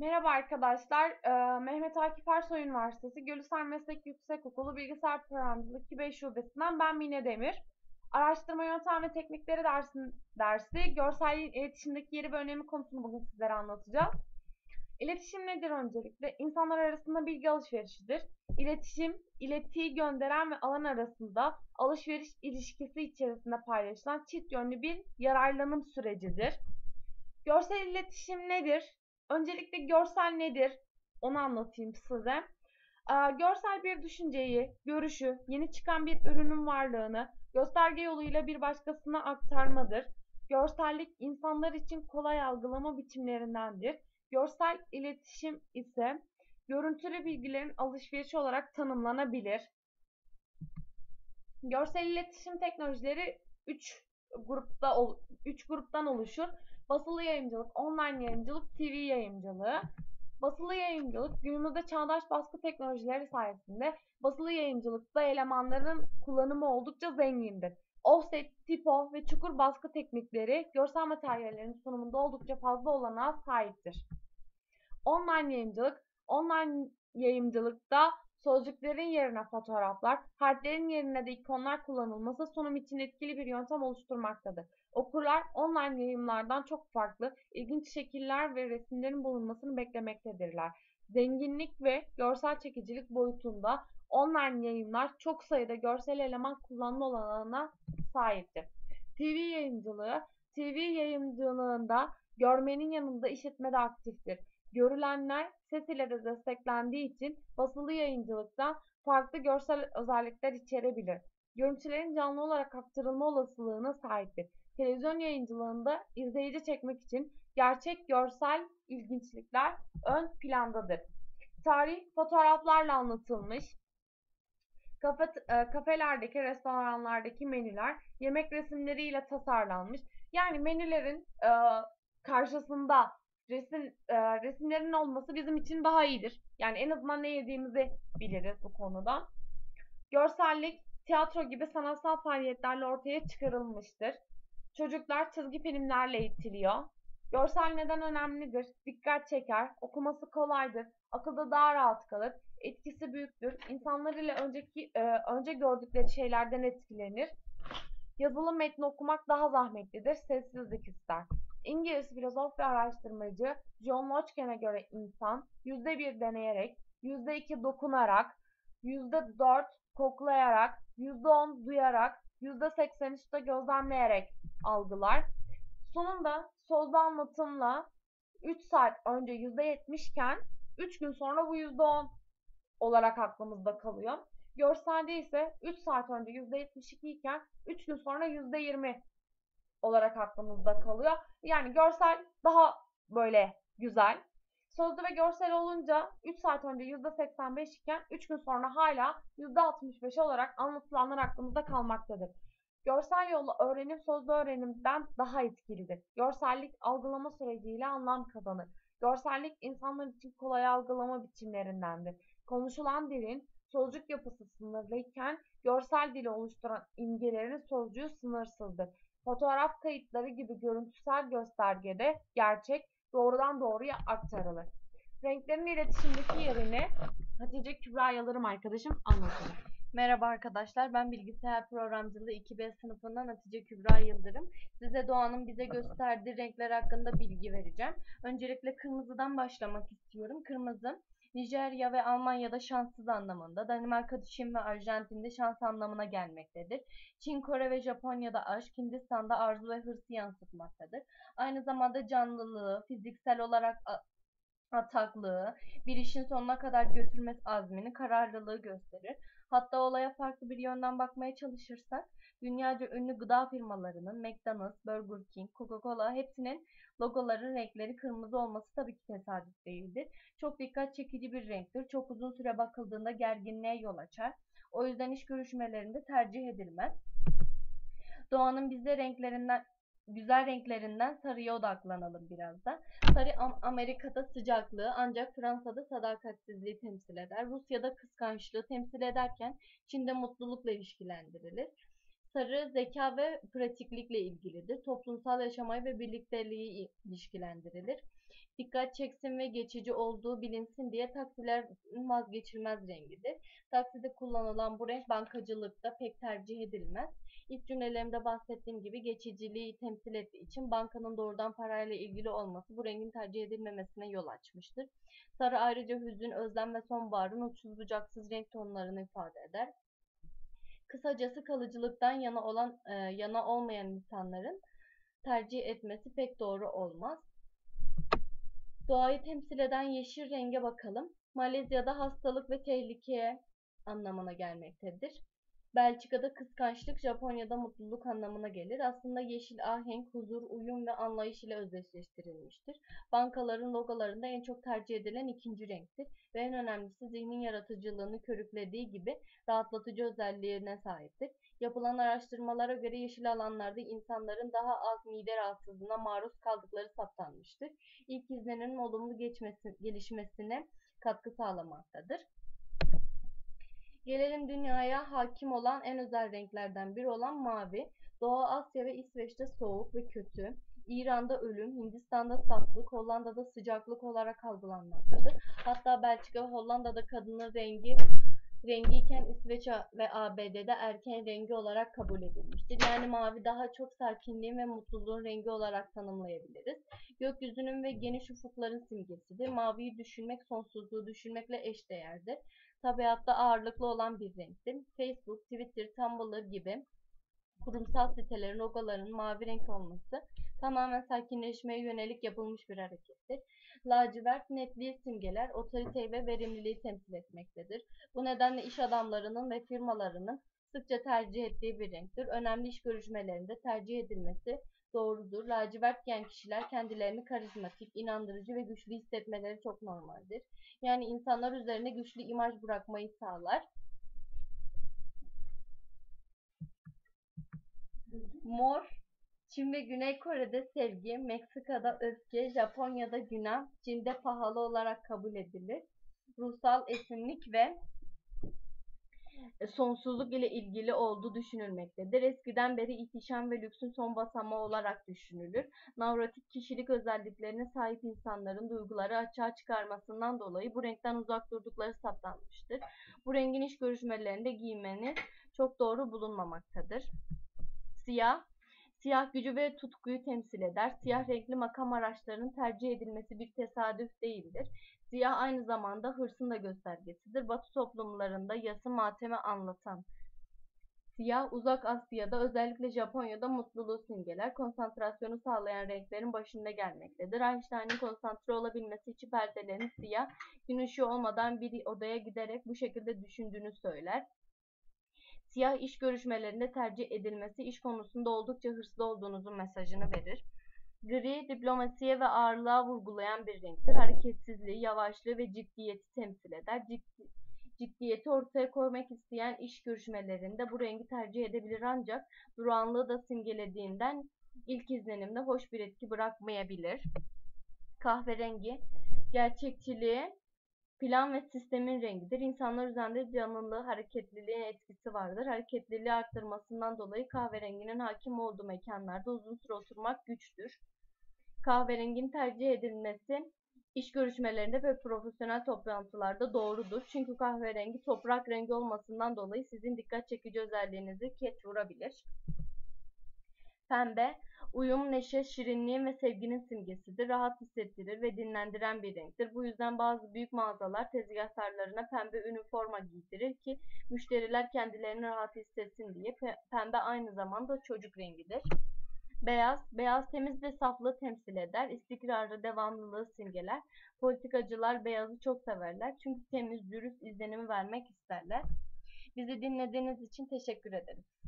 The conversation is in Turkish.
Merhaba arkadaşlar. Ee, Mehmet Akif Ersoy Üniversitesi Gülüser Meslek Yüksekokulu Bilgisayar Programcılık 2B Şubesi'nden ben Mine Demir. Araştırma yöntem ve teknikleri dersin, dersi görsel iletişimdeki yeri ve önemi konusunu bugün sizlere anlatacağız. İletişim nedir öncelikle? İnsanlar arasında bilgi alışverişidir. İletişim, iletiyi gönderen ve alan arasında alışveriş ilişkisi içerisinde paylaşılan çift yönlü bir yararlanım sürecidir. Görsel iletişim nedir? Öncelikle görsel nedir? Onu anlatayım size. Ee, görsel bir düşünceyi, görüşü, yeni çıkan bir ürünün varlığını gösterge yoluyla bir başkasına aktarmadır. Görsellik insanlar için kolay algılama biçimlerindendir. Görsel iletişim ise görüntülü bilgilerin alışverişi olarak tanımlanabilir. Görsel iletişim teknolojileri 3 grupta 3 gruptan oluşur. Basılı yayıncılık, online yayıncılık, TV yayıncılığı. Basılı yayıncılık günümüzde çağdaş baskı teknolojileri sayesinde basılı yayıncılıkta elemanların kullanımı oldukça zengindir. Offset, tipo ve çukur baskı teknikleri görsel materyallerin sunumunda oldukça fazla olanağa sahiptir. Online yayıncılık, online yayıncılıkta sözcüklerin yerine fotoğraflar, harflerin yerine de ikonlar kullanılması sunum için etkili bir yöntem oluşturmaktadır. Okurlar online yayınlardan çok farklı, ilginç şekiller ve resimlerin bulunmasını beklemektedirler. Zenginlik ve görsel çekicilik boyutunda online yayınlar çok sayıda görsel eleman kullanma olanağına sahiptir. TV yayıncılığı, TV yayıncılığında görmenin yanında işitme de aktiftir. Görülenler ses ile de desteklendiği için basılı yayıncılıkta farklı görsel özellikler içerebilir. Görüntülerin canlı olarak aktarılma olasılığına sahiptir. Televizyon yayıncılığında izleyici çekmek için gerçek görsel ilginçlikler ön plandadır. Tarih fotoğraflarla anlatılmış. Kafe, e, kafelerdeki, restoranlardaki menüler yemek resimleriyle tasarlanmış. Yani menülerin e, karşısında resim e, resimlerin olması bizim için daha iyidir. Yani en azından ne yediğimizi biliriz bu konuda. Görsellik tiyatro gibi sanatsal faaliyetlerle ortaya çıkarılmıştır. Çocuklar çizgi filmlerle eğitiliyor. Görsel neden önemlidir? Dikkat çeker, okuması kolaydır, akılda daha rahat kalır, etkisi büyüktür. İnsanlar ile önceki e, önce gördükleri şeylerden etkilenir. Yazılı metni okumak daha zahmetlidir, sessizlik ister. İngiliz filozof ve araştırmacı John Locke'ne göre insan %1 deneyerek, %2 dokunarak, %4 koklayarak, %10 duyarak, %83'te gözlemleyerek algılar. Sonunda sözlü anlatımla 3 saat önce %70 iken 3 gün sonra bu %10 olarak aklımızda kalıyor. Görselde ise 3 saat önce %72 iken 3 gün sonra %20 olarak aklımızda kalıyor. Yani görsel daha böyle güzel. Sözlü ve görsel olunca 3 saat önce %85 iken 3 gün sonra hala %65 olarak anlatılanlar aklımızda kalmaktadır. Görsel yolla öğrenim sözlü öğrenimden daha etkilidir. Görsellik algılama süreciyle anlam kazanır. Görsellik insanlar için kolay algılama biçimlerindendir. Konuşulan dilin sözcük yapısı sınırlıyken görsel dili oluşturan imgelerin sözcüğü sınırsızdır. Fotoğraf kayıtları gibi görüntüsel göstergede gerçek doğrudan doğruya aktarılır. Renklerin iletişimdeki yerini Hatice Kübra Yalırım arkadaşım anlatacak. Merhaba arkadaşlar, ben bilgisayar programcılığı 2B sınıfından Hatice Kübra Yıldırım. Size doğanın bize gösterdiği renkler hakkında bilgi vereceğim. Öncelikle kırmızıdan başlamak istiyorum. Kırmızı, Nijerya ve Almanya'da şanssız anlamında, Danimarka, Çin ve Arjantin'de şans anlamına gelmektedir. Çin, Kore ve Japonya'da aşk, Hindistan'da arzu ve hırsı yansıtmaktadır. Aynı zamanda canlılığı, fiziksel olarak ataklığı, bir işin sonuna kadar götürmez azmini, kararlılığı gösterir. Hatta olaya farklı bir yönden bakmaya çalışırsak, dünyaca ünlü gıda firmalarının McDonald's, Burger King, Coca-Cola hepsinin logoların renkleri kırmızı olması tabii ki tesadüf değildir. Çok dikkat çekici bir renktir. Çok uzun süre bakıldığında gerginliğe yol açar. O yüzden iş görüşmelerinde tercih edilmez. Doğanın bize renklerinden güzel renklerinden sarıya odaklanalım biraz da. Sarı Amerika'da sıcaklığı ancak Fransa'da sadakatsizliği temsil eder. Rusya'da kıskançlığı temsil ederken Çin'de mutlulukla ilişkilendirilir. Sarı zeka ve pratiklikle ilgilidir. Toplumsal yaşamayı ve birlikteliği ilişkilendirilir. Dikkat çeksin ve geçici olduğu bilinsin diye taksilerin vazgeçilmez rengidir. Takside kullanılan bu renk bankacılıkta pek tercih edilmez. İlk cümlelerimde bahsettiğim gibi geçiciliği temsil ettiği için bankanın doğrudan parayla ilgili olması bu rengin tercih edilmemesine yol açmıştır. Sarı ayrıca hüzün, özlem ve sonbaharın uçsuz bucaksız renk tonlarını ifade eder. Kısacası kalıcılıktan yana olan e, yana olmayan insanların tercih etmesi pek doğru olmaz. Doğayı temsil eden yeşil renge bakalım. Malezya'da hastalık ve tehlike anlamına gelmektedir. Belçika'da kıskançlık, Japonya'da mutluluk anlamına gelir. Aslında yeşil ahenk, huzur, uyum ve anlayış ile özdeşleştirilmiştir. Bankaların logolarında en çok tercih edilen ikinci renktir ve en önemlisi zihnin yaratıcılığını körüklediği gibi rahatlatıcı özelliğine sahiptir. Yapılan araştırmalara göre yeşil alanlarda insanların daha az mide rahatsızlığına maruz kaldıkları saptanmıştır. İlk izlenimlerin olumlu geçmesi, gelişmesine katkı sağlamaktadır. Gelelim dünyaya hakim olan en özel renklerden biri olan mavi. Doğu Asya ve İsveç'te soğuk ve kötü. İran'da ölüm, Hindistan'da saflık, Hollanda'da sıcaklık olarak algılanmaktadır. Hatta Belçika ve Hollanda'da kadının rengi rengiyken İsveç ve ABD'de erken rengi olarak kabul edilmiştir. Yani mavi daha çok sakinliğin ve mutluluğun rengi olarak tanımlayabiliriz. Gökyüzünün ve geniş ufukların simgesidir. Maviyi düşünmek sonsuzluğu düşünmekle eşdeğerdir tabiatta ağırlıklı olan bir renktir. Facebook, Twitter, Tumblr gibi kurumsal sitelerin logolarının mavi renk olması tamamen sakinleşmeye yönelik yapılmış bir harekettir. Lacivert netliği simgeler, otoriteyi ve verimliliği temsil etmektedir. Bu nedenle iş adamlarının ve firmalarının sıkça tercih ettiği bir renktir. Önemli iş görüşmelerinde tercih edilmesi doğrudur. Lacivert giyen kişiler kendilerini karizmatik, inandırıcı ve güçlü hissetmeleri çok normaldir. Yani insanlar üzerine güçlü imaj bırakmayı sağlar. Mor, Çin ve Güney Kore'de sevgi, Meksika'da öfke, Japonya'da günah, Çin'de pahalı olarak kabul edilir. Ruhsal esinlik ve sonsuzluk ile ilgili olduğu düşünülmektedir. Eskiden beri ihtişam ve lüksün son basamağı olarak düşünülür. Navratik kişilik özelliklerine sahip insanların duyguları açığa çıkarmasından dolayı bu renkten uzak durdukları saptanmıştır. Bu rengin iş görüşmelerinde giymeni çok doğru bulunmamaktadır. Siyah, Siyah gücü ve tutkuyu temsil eder. Siyah renkli makam araçlarının tercih edilmesi bir tesadüf değildir. Siyah aynı zamanda hırsın da göstergesidir. Batı toplumlarında yası matemi anlatan. Siyah uzak Asya'da özellikle Japonya'da mutluluğu simgeler. Konsantrasyonu sağlayan renklerin başında gelmektedir. Einstein'ın konsantre olabilmesi için perdelerini siyah, gün ışığı olmadan bir odaya giderek bu şekilde düşündüğünü söyler. Siyah iş görüşmelerinde tercih edilmesi iş konusunda oldukça hırslı olduğunuzun mesajını verir. Gri, diplomasiye ve ağırlığa vurgulayan bir renktir. Hareketsizliği, yavaşlığı ve ciddiyeti temsil eder. Ciddi, ciddiyeti ortaya koymak isteyen iş görüşmelerinde bu rengi tercih edebilir ancak durağanlığı da simgelediğinden ilk izlenimde hoş bir etki bırakmayabilir. Kahverengi, gerçekçiliği, plan ve sistemin rengidir. İnsanlar üzerinde canlılığı, hareketliliğin etkisi vardır. Hareketliliği arttırmasından dolayı kahverenginin hakim olduğu mekanlarda uzun süre oturmak güçtür. Kahverengin tercih edilmesi iş görüşmelerinde ve profesyonel toplantılarda doğrudur. Çünkü kahverengi toprak rengi olmasından dolayı sizin dikkat çekici özelliğinizi ket vurabilir. Pembe, uyum, neşe, şirinliğin ve sevginin simgesidir. Rahat hissettirir ve dinlendiren bir renktir. Bu yüzden bazı büyük mağazalar tezgahtarlarına pembe üniforma giydirir ki müşteriler kendilerini rahat hissetsin diye. Pembe aynı zamanda çocuk rengidir. Beyaz, beyaz temiz ve saflığı temsil eder. İstikrarı, devamlılığı simgeler. Politikacılar beyazı çok severler. Çünkü temiz, dürüst izlenimi vermek isterler. Bizi dinlediğiniz için teşekkür ederiz.